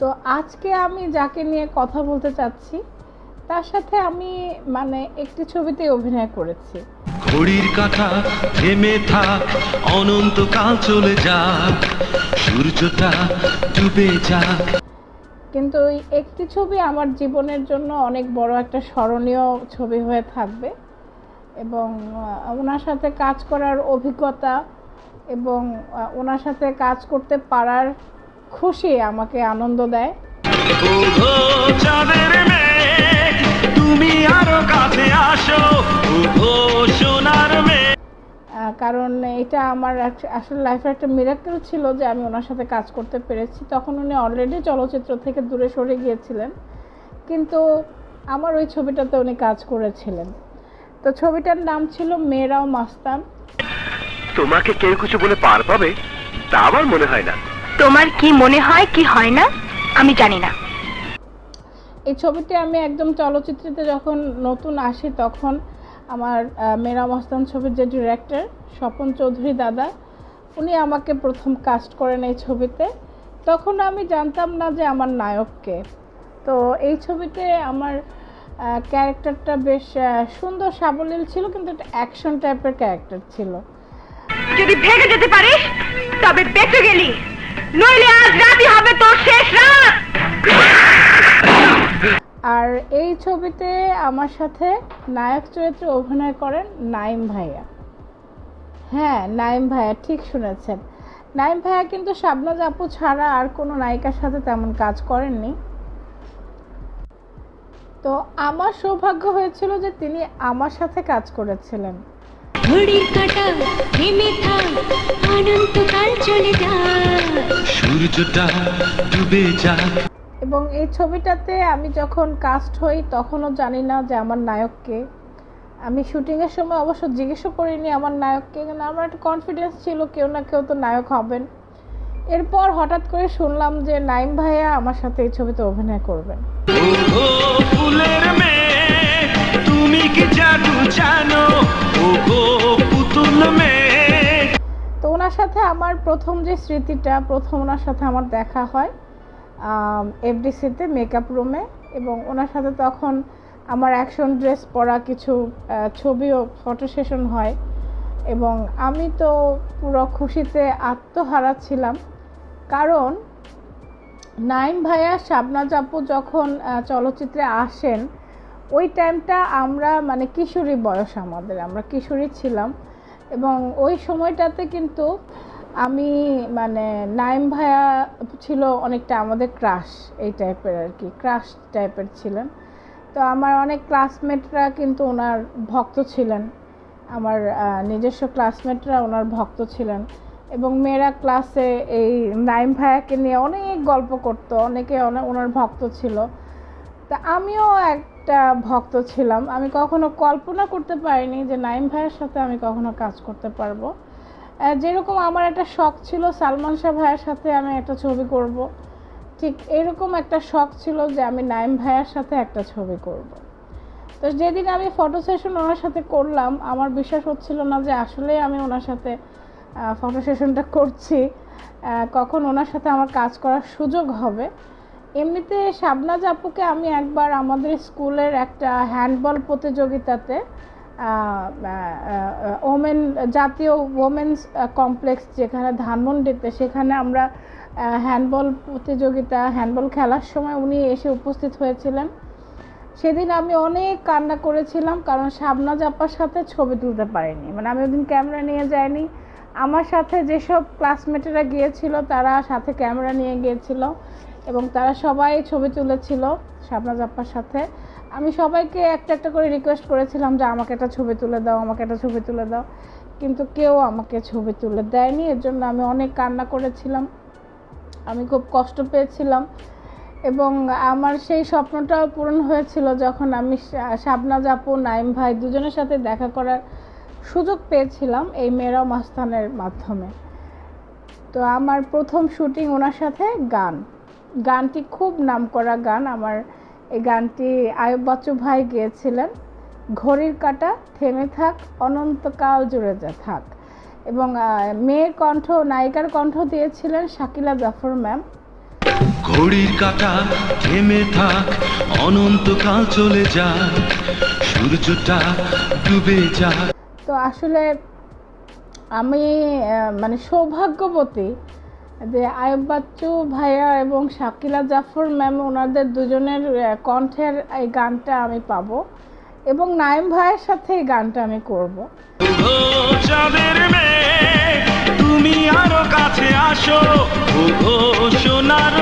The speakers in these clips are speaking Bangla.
তো আজকে আমি যাকে নিয়ে কথা বলতে চাচ্ছি তার সাথে আমি মানে একটি ছবিতে অভিনয় করেছি। ঘড়ির কাঁটা থেমে থাক অনন্তকাল চলে যাক সূর্যটা ডুবে যাক। কিন্তু ওই একটি ছবি আমার জীবনের জন্য অনেক বড় একটা স্মরণীয় ছবি হয়ে থাকবে এবং ওনার সাথে কাজ করার অভিজ্ঞতা এবং ওনার সাথে কাজ করতে পারার খুশি আমাকে আনন্দ দেয়। ওগো তুমি আরও কাছে আসো ওগো সোনার কারণ এটা আমার আসলে লাইফের একটা মিরাক্কেল ছিল যে আমি ওনার সাথে কাজ করতে পেরেছি। তখন উনি অলরেডি চলচ্চিত্র থেকে দূরে সরে গিয়েছিলেন। কিন্তু আমার ওই ছবিটাতে উনি কাজ করেছিলেন। তো ছবিটার নাম ছিল মেয়েরাও মাস্তান। তোমাকে কেউ কিছু বলে পার পাবে তা আমার মনে হয় না। তোমার কি মনে হয় কি হয় না? আমি জানি না। এই ছবিটি আমি একদম চলচ্চিত্রতে যখন নতুন আসি তখন আমার মেরা মস্তান ছবির যে ডিরেক্টর স্বপন চৌধুরী দাদা উনি আমাকে প্রথম কাস্ট করেন এই ছবিতে। তখন আমি জানতাম না যে আমার নায়ককে। তো এই ছবিতে আমার ক্যারেক্টারটা বেশ সুন্দর সাবলীল ছিল কিন্তু একটা অ্যাকশন টাইপের ক্যারেক্টার ছিল। যদি ভেগে যেতে পারিস তবে বেঁচে গেলি। নইলে আজ রাতই হবে তোর শেষ রাত। আর এই ছবিতে আমার সাথে নায়ক চরিত্রে অভিনয় করেন নাইম ভাইয়া। হ্যাঁ নাইম ভাইয়া, ঠিক শুনেছেন। নাইম ভাইয়া কিন্তু শাবনাজ আপু ছাড়া আর কোনো নায়িকার সাথে তেমন কাজ করেননি। তো আমার সৌভাগ্য হয়েছিল যে তিনি আমার সাথে কাজ করেছিলেন। ঘড়ির কাঁটা থেমে থাক অনন্তকাল চলে যায় সূর্যটা ডুবে যাক। এবং এই ছবিটাতে আমি যখন কাস্ট হই তখনও জানি না যে আমার নায়ককে আমি শুটিংয়ের সময় অবশ্য জিজ্ঞেসও করিনি আমার নায়ককে কিন্তু আমার একটা কনফিডেন্স ছিল কেউ না কেউ তো নায়ক হবেন। এরপর হঠাৎ করে শুনলাম যে নাইম ভাইয়া আমার সাথে এই ছবিতে অভিনয় করবেন। ওনার সাথে আমার প্রথম যে স্মৃতিটা, প্রথম ওনার সাথে আমার দেখা হয় এফডিসিতে মেকআপ রুমে এবং ওনার সাথে তখন আমার অ্যাকশন ড্রেস পরা কিছু ছবিও ফটো সেশন হয় এবং আমি তো পুরো খুশিতে আত্মহারা ছিলাম। কারণ নাইম ভাইয়া, শাবনা জাপু যখন চলচ্চিত্রে আসেন, ওই টাইমটা আমরা মানে কিশোরী বয়স আমাদের, আমরা কিশোরী ছিলাম। এবং ওই সময়টাতে কিন্তু আমি মানে নাইম ভাইয়া ছিল অনেকটা আমাদের ক্রাশ এই টাইপের আর কি ক্রাশ টাইপের ছিলেন। তো আমার অনেক ক্লাসমেটরা কিন্তু ওনার ভক্ত ছিলেন। আমার নিজস্ব ক্লাসমেটরা ওনার ভক্ত ছিলেন। এবং মেয়েরা ক্লাসে এই নাইম ভাইয়াকে নিয়ে অনেক গল্প করতো, অনেকে অনে- ওনার ভক্ত ছিল। তা আমিও একটা ভক্ত ছিলাম। আমি কখনো কল্পনা করতে পারিনি যে নাইম ভাইয়ের সাথে আমি কখনো কাজ করতে পারব। যেরকম আমার একটা শখ ছিল, সালমান শাহ ভাইয়ের সাথে আমি একটা ছবি করব। ঠিক এরকম একটা শখ ছিল যে আমি নাইম ভাইয়ের সাথে একটা ছবি করব। তো যেদিন আমি ফটো সেশন ওনার সাথে করলাম, আমার বিশ্বাস হচ্ছিল না যে আসলে আমি ওনার সাথে ফটো সেশনটা করছি। কখন ওনার সাথে আমার কাজ করার সুযোগ হবে। এমনিতে শাবনাজ আপুকে আমি একবার আমাদের স্কুলের একটা হ্যান্ডবল প্রতিযোগিতাতে ওমেন, জাতীয় ওমেন্স কমপ্লেক্স যেখানে ধানমন্ডিতে, সেখানে আমরা হ্যান্ডবল প্রতিযোগিতা, হ্যান্ডবল খেলার সময় উনি এসে উপস্থিত হয়েছিলেন। সেদিন আমি অনেক কান্না করেছিলাম, কারণ শাবনাজ আপার সাথে ছবি তুলতে পারিনি। মানে আমি ওদিন ক্যামেরা নিয়ে যাইনি। আমার সাথে যেসব ক্লাসমেটেরা গিয়েছিল, তারা সাথে ক্যামেরা নিয়ে গিয়েছিল। এবং তারা সবাই ছবি তুলেছিল শাবনাজ আপার সাথে। আমি সবাইকে একটা একটা করে রিকোয়েস্ট করেছিলাম যে, আমাকে একটা ছবি তুলে দাও, আমাকে একটা ছবি তুলে দাও। কিন্তু কেউ আমাকে ছবি তুলে দেয়নি। এর জন্য আমি অনেক কান্না করেছিলাম। আমি খুব কষ্ট পেয়েছিলাম। এবং আমার সেই স্বপ্নটাও পূরণ হয়েছিল যখন আমি শা- শাবনাজ আপু নাইম ভাই দুজনের সাথে দেখা করার সুযোগ পেয়েছিলাম এই মেয়েরাও মাস্তানের মাধ্যমে। তো আমার প্রথম শুটিং ওনার সাথে গান। গানটি খুব নামকরা গান। আমার এই গানটি আয়ুব বাচ্চু ভাই গেয়েছিলেন। ঘড়ির কাঁটা থেমে থাক অনন্তকাল জুড়ে যা থাক। এবং মেয়ের কণ্ঠ নায়িকার কণ্ঠ দিয়েছিলেন শাকিলা জাফর ম্যাম। ঘড়ির কাটা থেমে থাক অনন্তকাল চলে যায় সূর্যটা ডুবে যায় তো আসলে আমি মানে সৌভাগ্যবতী যে আয়ব বাচ্চু ভাইয়া এবং শাকিলা জাফর ম্যাম ওনাদের দুজনের কণ্ঠের এই গানটা আমি পাবো এবং নাইম ভাইয়ের সাথে এই গানটা আমি করব। তুমি আরও কাছে আসো সোনার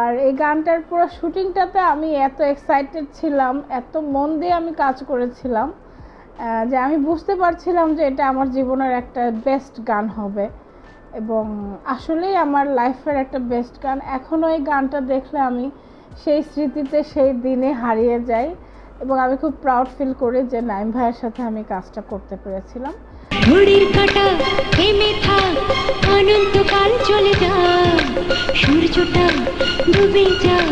আর এই গানটার পুরো শুটিংটাতে আমি এত এক্সাইটেড ছিলাম এত মন দিয়ে আমি কাজ করেছিলাম যে আমি বুঝতে পারছিলাম যে এটা আমার জীবনের একটা বেস্ট গান হবে। এবং আসলেই আমার লাইফের একটা বেস্ট গান। এখনও এই গানটা দেখলে আমি সেই স্মৃতিতে সেই দিনে হারিয়ে যাই এবং আমি খুব প্রাউড ফিল করি যে নাইম ভাইয়ের সাথে আমি কাজটা করতে পেরেছিলাম। ঘড়ির কাটা থেমে থাক অনন্তকাল চলে যায় সূর্যটা ডুবে যায়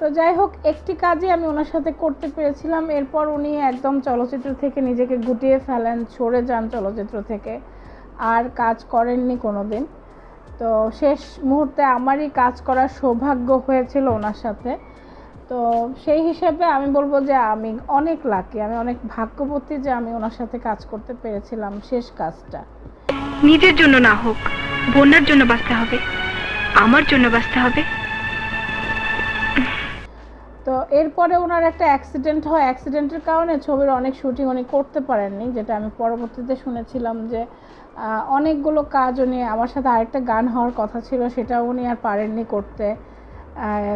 তো যাই হোক একটি কাজই আমি ওনার সাথে করতে পেরেছিলাম। এরপর উনি একদম চলচ্চিত্র থেকে নিজেকে গুটিয়ে ফেলেন সরে যান চলচ্চিত্র থেকে। আর কাজ করেননি কোনো দিন তো শেষ মুহূর্তে আমারই কাজ করার সৌভাগ্য হয়েছিল ওনার সাথে। তো সেই হিসেবে আমি বলব যে আমি অনেক লাকি আমি অনেক ভাগ্যবতী যে আমি ওনার সাথে কাজ করতে পেরেছিলাম শেষ কাজটা। নিজের জন্য না হোক বন্যার জন্য বাঁচতে হবে আমার জন্য বাঁচতে হবে। তো এরপরে ওনার একটা অ্যাক্সিডেন্ট হয়। অ্যাক্সিডেন্টের কারণে ছবির অনেক শুটিং উনি করতে পারেননি যেটা আমি পরবর্তীতে শুনেছিলাম যে অনেকগুলো কাজ উনি আমার সাথে আরেকটা গান হওয়ার কথা ছিল সেটা উনি আর পারেননি করতে।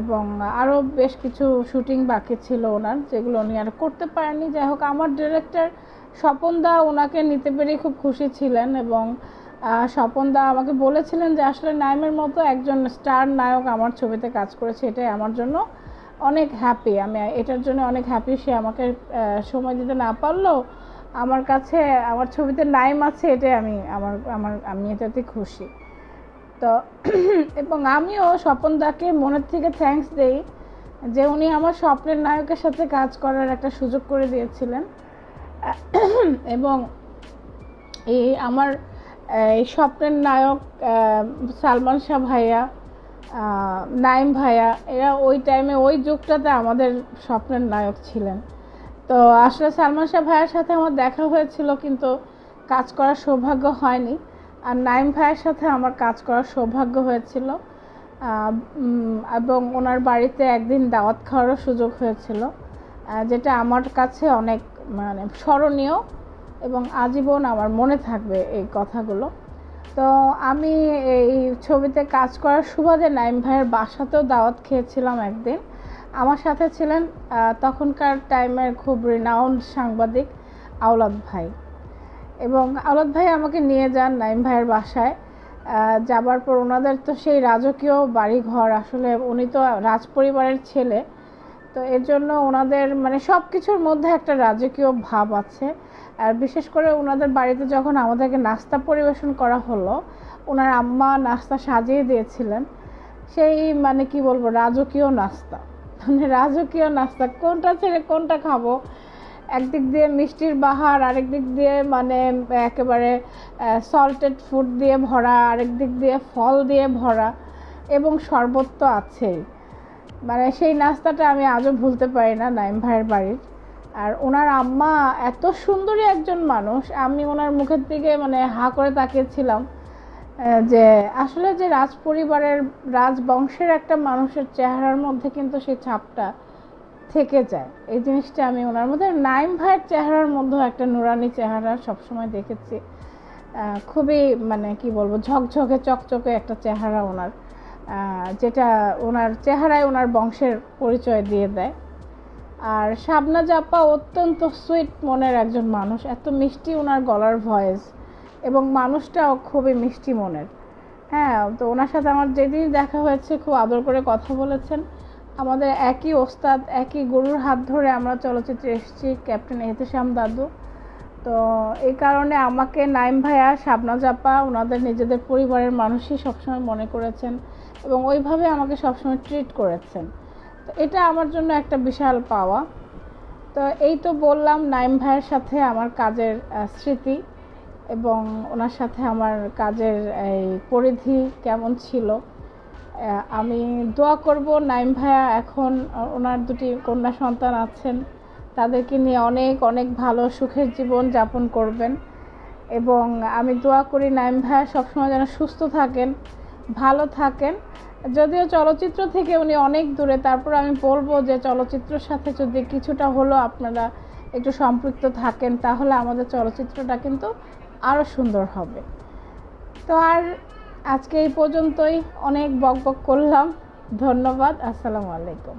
এবং আরও বেশ কিছু শুটিং বাকি ছিল ওনার, যেগুলো উনি আর করতে পারেননি। যাই হোক, আমার ডিরেক্টর স্বপন দা ওনাকে নিতে পেরে খুব খুশি ছিলেন এবং স্বপন দা আমাকে বলেছিলেন যে, আসলে নাইমের মতো একজন স্টার নায়ক আমার ছবিতে কাজ করেছে, এটাই আমার জন্য অনেক হ্যাপি আমি এটার জন্য অনেক হ্যাপি সে আমাকে সময় দিতে না পারলেও আমার কাছে, আমার ছবিতে নাইম আছে, এটাই আমি, আমার আমার, আমি এটাতে খুশি। তো, এবং আমিও স্বপন দাকে মনের থেকে থ্যাঙ্কস দেই যে উনি আমার স্বপ্নের নায়কের সাথে কাজ করার একটা সুযোগ করে দিয়েছিলেন। এবং এই আমার এই স্বপ্নের নায়ক সালমান শাহ ভাইয়া নাইম ভাইয়া, এরা ওই টাইমে ওই যুগটাতে আমাদের স্বপ্নের নায়ক ছিলেন। তো আসলে সালমান শাহ ভাইয়ের সাথে আমার দেখা হয়েছিল, কিন্তু কাজ করার সৌভাগ্য হয়নি। আর নাইম ভাইয়ের সাথে আমার কাজ করার সৌভাগ্য হয়েছিল। এবং ওনার বাড়িতে একদিন দাওয়াত খাওয়ারও সুযোগ হয়েছিল যেটা আমার কাছে অনেক মানে স্মরণীয় এবং আজীবন আমার মনে থাকবে এই কথাগুলো। তো আমি এই ছবিতে কাজ করার সুবাদে নাইম ভাইয়ের বাসাতেও দাওয়াত খেয়েছিলাম একদিন। আমার সাথে ছিলেন তখনকার টাইমের খুব রিনাউন্ড সাংবাদিক আওলাদ ভাই। এবং আওলাদ ভাই আমাকে নিয়ে যান নাইম ভাইয়ের বাসায়। যাবার পর ওনাদের তো সেই রাজকীয় বাড়ি ঘর আসলে উনি তো রাজ পরিবারের ছেলে। তো এর জন্য ওনাদের মানে সব কিছুর মধ্যে একটা রাজকীয় ভাব আছে। আর বিশেষ করে ওনাদের বাড়িতে যখন আমাদেরকে নাস্তা পরিবেশন করা হলো, ওনার আম্মা নাস্তা সাজিয়ে দিয়েছিলেন। সেই মানে কি বলব, রাজকীয় নাস্তা। মানে রাজকীয় নাস্তা, কোনটা ছেড়ে কোনটা খাব? একদিক দিয়ে মিষ্টির বাহার, আরেক দিক দিয়ে মানে একেবারে সল্টেড ফুড দিয়ে ভরা, আরেক দিক দিয়ে ফল দিয়ে ভরা, এবং শরবত তো আছেই। মানে সেই নাস্তাটা আমি আজও ভুলতে পারি না নাইম ভাইয়ের বাড়ির। আর ওনার আম্মা এত সুন্দরী একজন মানুষ, আমি ওনার মুখের দিকে মানে হা করে তাকিয়েছিলাম। যে আসলে যে রাজ পরিবারের রাজবংশের একটা মানুষের চেহারার মধ্যে কিন্তু সেই ছাপটা থেকে যায়। এই জিনিসটা আমি ওনার মধ্যে, নাইম ভাইয়ের চেহারার মধ্যেও একটা নুরানি চেহারা সবসময় দেখেছি। খুবই মানে কি বলব, ঝকঝকে, চকচকে একটা চেহারা ওনার। যেটা ওনার চেহারায় ওনার বংশের পরিচয় দিয়ে দেয়। আর শাবনা জাপা অত্যন্ত সুইট মনের একজন মানুষ। এত মিষ্টি ওনার গলার ভয়েস এবং মানুষটাও খুবই মিষ্টি মনের। হ্যাঁ তো ওনার সাথে আমার যেদিনই দেখা হয়েছে, খুব আদর করে কথা বলেছেন। আমাদের একই ওস্তাদ, একই গরুর হাত ধরে আমরা চলচ্চিত্রে এসেছি, ক্যাপ্টেন এহতেশাম দাদু। তো এই কারণে আমাকে নাইম ভাইয়া, শাবনা জাপা, ওনাদের নিজেদের পরিবারের মানুষই সবসময় মনে করেছেন এবং ওইভাবে আমাকে সবসময় ট্রিট করেছেন। তো এটা আমার জন্য একটা বিশাল পাওয়া। তো এই তো বললাম নাইম ভাইয়ের সাথে আমার কাজের স্মৃতি। এবং ওনার সাথে আমার কাজের এই পরিধি কেমন ছিল আমি দোয়া করব নাইম ভাইয়া এখন ওনার দুটি কন্যা সন্তান আছেন, তাদেরকে নিয়ে অনেক অনেক ভালো সুখের জীবন যাপন করবেন এবং আমি দোয়া করি নাইম ভাইয়া সবসময় যেন সুস্থ থাকেন, ভালো থাকেন। যদিও চলচ্চিত্র থেকে উনি অনেক দূরে, তারপর আমি বলব যে চলচ্চিত্রের সাথে যদি কিছুটা হলেও আপনারা একটু সম্পৃক্ত থাকেন, তাহলে আমাদের চলচ্চিত্রটা কিন্তু আরও সুন্দর হবে। তো আর আজকে এই পর্যন্তই অনেক বক বক করলাম। ধন্যবাদ, আসসালামু আলাইকুম।